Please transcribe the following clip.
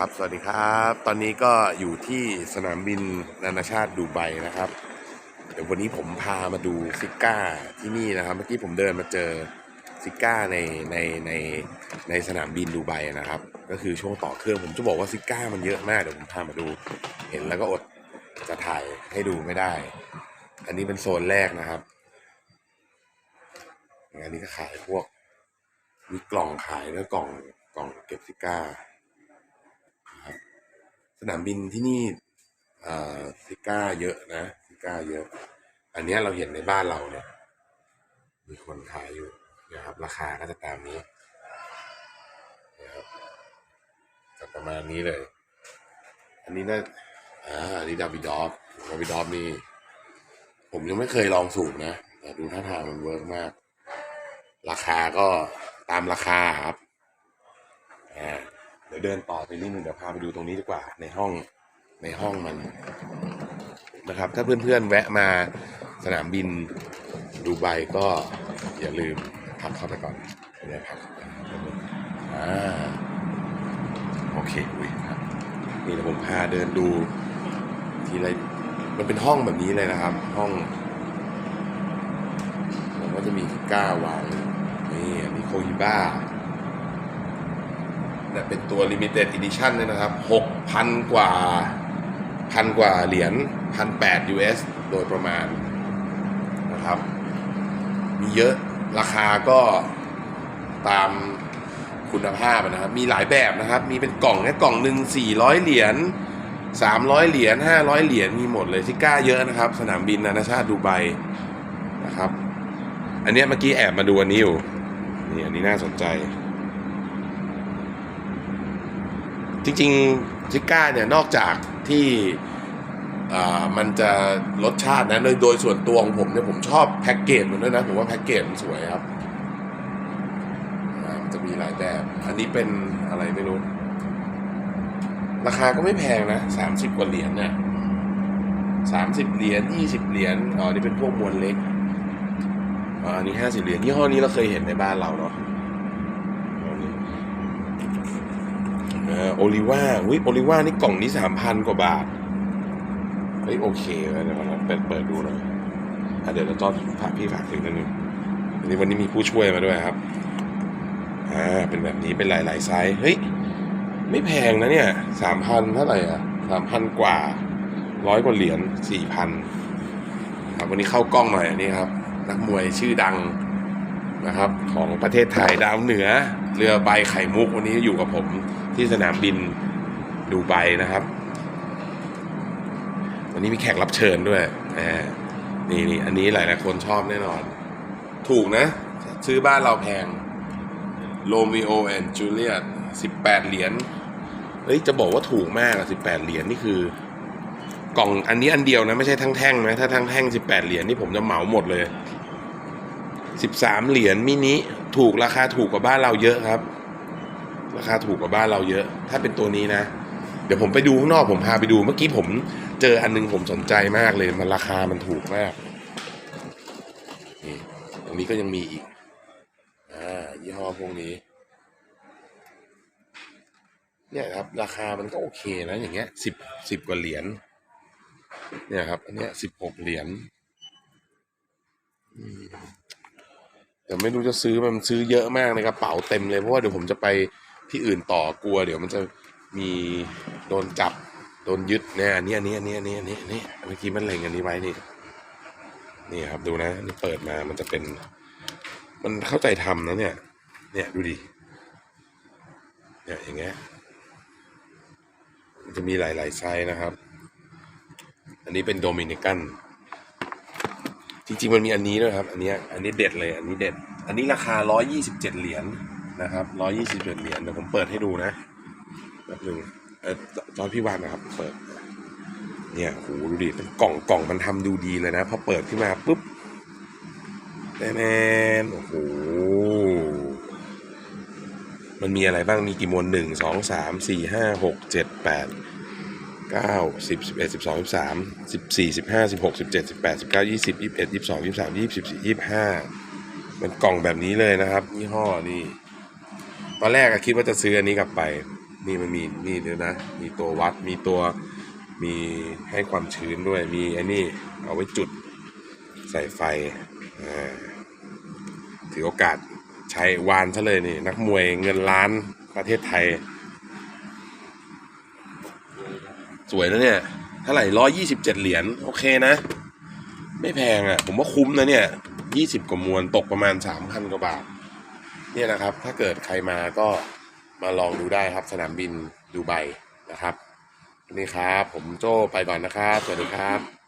ครับ สวัสดีครับ ตอนนี้ก็อยู่ที่สนามบินนานาชาติดูไบนะครับ เดี๋ยววันนี้ผมพามาดูซิก้าที่นี่นะครับ เมื่อกี้ผมเดินมาเจอซิก้าในในในในสนามบินดูไบนะครับ ก็คือช่วงต่อเครื่องผมจะบอกว่าซิก้ามันเยอะมากเดี๋ยวผมพามาดู เห็นแล้วก็อดจะถ่ายให้ดูไม่ได้ อันนี้เป็นโซนแรกนะครับอันนี้ก็ขายพวกมีกล่องขายแล้วกล่องกล่องเก็บซิก้า สนามบินที่นี่เอ่อซิก้าเยอะนะซิก้าเยอะ อันนี้เราเห็นในบ้านเราเนี่ย มีคนขายอยู่นะครับ ราคาก็จะตามนี้นะครับจะประมาณนี้เลย อันนี้น่าอ่าอันนี้ดาวิดอฟดาวิดอฟนี่ผมยังไม่เคยลองสูบนะ แต่ดูท่าทางมันเวิร์กมาก ราคาก็ตามราคาครับอ่า ดี๋ยวเดินต่อไปนิดนึงเดี๋ยวพาไปดูตรงนี้ดีกว่า ในห้องในห้องมันนะครับ ถ้าเพื่อนๆแวะมาสนามบินดูไบก็อย่าลืมทักเข้าไปก่อนเดี๋ยวครับอ่าโอเคอุ้ยครับนี่ผมพาเดินดูทีไรมันเป็นห้องแบบนี้เลยนะครับ ห้องผมก็จะมีกีก้าวางนี่อันนี้โคฮิบ้า เนี่ยเป็นตัว limited edition เนี่ยนะครับ 6,000 กว่าพันกว่าเหรียญพันแปด US โดยประมาณนะครับ มีเยอะราคาก็ตามคุณภาพนะครับ มีหลายแบบนะครับ มีเป็นกล่องเนี่ยกล่องหนึ่ง400 เหรียญ300 เหรียญ500 เหรียญมีหมดเลยที่กล้าเยอะนะครับ สนามบินนานาชาติดูไบนะครับ อันนี้เมื่อกี้แอบมาดูอันนี้อยู่นี่อันนี้น่าสนใจ จริงๆซิก้าเนี่ยนอกจากที่อ่ามันจะรสชาตินะโดยโดยส่วนตัวของผมเนี่ยผมชอบแพ็กเกจมันด้วยนะ ผมว่าแพ็กเกจมันสวยครับมันจะมีหลายแบบ อันนี้เป็นอะไรไม่รู้ ราคาก็ไม่แพงนะสามสิบกว่าเหรียญเนี่ยสามสิบเหรียญยี่สิบเหรียญอ๋อนี่เป็นพวกมวลเล็กอ๋อนนี้ห้าสิบเหรียญยี่ห้อนี้เราเคยเห็นในบ้านเราเนาะอันนี้ โอลิว่าวิโอลิว่านี่กล่องนี้สามพันกว่าบาทเฮ้ยโอเคเลยเดี๋ยวเราเปิดเปิดดูหน่อยอะเดี๋ยวเราต้อนฝากพี่ฝากถึงนิดนึงอันนี้วันนี้มีผู้ช่วยมาด้วยครับอ่าเป็นแบบนี้เป็นหลายๆไซส์เฮ้ยไม่แพงนะเนี่ยสามพันเท่าไหร่อะสามพันกว่าร้อยกว่าเหรียญสี่พันครับวันนี้เข้ากล้องหน่อยอันนี้ครับ นักมวยชื่อดัง นะครับของประเทศไทยดาวเหนือ เรือใบไข่มุกวันนี้อยู่กับผมที่สนามบินดูไบนะครับ วันนี้มีแขกรับเชิญด้วยนี่นี่อันนี้หลายหลายคนชอบแน่นอน ถูกนะ ซื้อบ้านเราแพงโรมิโอแอนจูเลียตสิบแปดเหรียญเฮ้ยจะบอกว่าถูกมากอะสิบแปดเหรียญนี่คือกล่องอันนี้อันเดียวนะ ไม่ใช่ทั้งแท่งนะ ถ้าทั้งแท่งสิบแปดเหรียญนี่ผมจะเหมาหมดเลย สิบสามเหรียญมินิถูกราคาถูกกว่าบ้านเราเยอะครับ ราคาถูกกว่าบ้านเราเยอะ ถ้าเป็นตัวนี้นะ เดี๋ยวผมไปดูข้างนอกผมพาไปดูเมื่อกี้ผมเจออันนึงผมสนใจมากเลยมันราคามันถูกมากนี่ตรงนี้ก็ยังมีอีกอ่ายี่ห้อพวกนี้ เนี่ยครับ ราคามันก็โอเคนะอย่างเงี้ยสิบสิบกว่าเหรียญเนี่ยครับ อันเนี้ยสิบหกเหรียญ แต่ไม่รู้จะซื้อมันซื้อเยอะมากในกระเป๋าเต็มเลยเพราะว่าเดี๋ยวผมจะไปที่อื่นต่อกลัว เดี๋ยวมันจะมีโดนจับโดนยึดเนี่ยอันนี้อันนี้อันนี้อันนี้อันนี้อันนี้เมื่อกี้มันเล็งอันนี้ไว้นี่นี่ครับดูนะนี่เปิดมามันจะเป็น มันเข้าใจทำนะเนี่ย เนี่ยดูดิเนี่ยอย่างเงี้ยมันจะมีหลายๆไซส์นะครับ อันนี้เป็นโดมินิกัน จริงๆมันมีอันนี้ด้วยครับ อันนี้อันนี้เด็ดเลย อันนี้เด็ด อันนี้ราคา 127 เหรียญนะครับ127เหรียญเดี๋ยวผมเปิดให้ดูนะแบบหนึ่งเออจอพี่วานนะครับ เปิด เนี่ยโหดูดิเป็นกล่องกล่องมันทำดูดีเลยนะพอเปิดขึ้นมาปุ๊บแน่นโอ้โหมันมีอะไรบ้างมีกี่มวลหนึ่งสองสามสี่ห้าหกเจ็ดแปด เก้าสิบสิบเอ็ดสิบสองสิบสามสิบสี่สิบห้าสิบหกสิบเจ็ดสิบแปดสิบเก้ายี่สิบยี่สิบเอ็ดยี่สิบสองยี่สิบสามยี่สิบสี่ยี่สิบห้ามันกล่องแบบนี้เลยนะครับยี่ห้อนี่ตอนแรกอะคิดว่าจะซื้ออันนี้กลับไป นี่มันมีนี่ด้วยนะ มีตัววัดมีตัวมีให้ความชื้นด้วยมีอ้นี่เอาไว้จุดใส่ไฟถือโอกาสใช้วานซะเลยนี่ นักมวยเงินล้านประเทศไทย ส วยแล้วเนี่ยเท่าไหร่ร้อยยี่สิบเจ็ดเหรียญโอเคนะ ไม่แพงอะ ผมว่าคุ้มนะเนี่ยยี่สิบกว่ามวลตกประมาณสามพันกว่าบาท เนี่ยนะครับ ถ้าเกิดใครมาก็มาลองดูได้ครับ สนามบินดูไบนะครับนี่ครับ ผมโจ้ไปก่อนนะครับ สวัสดีครับ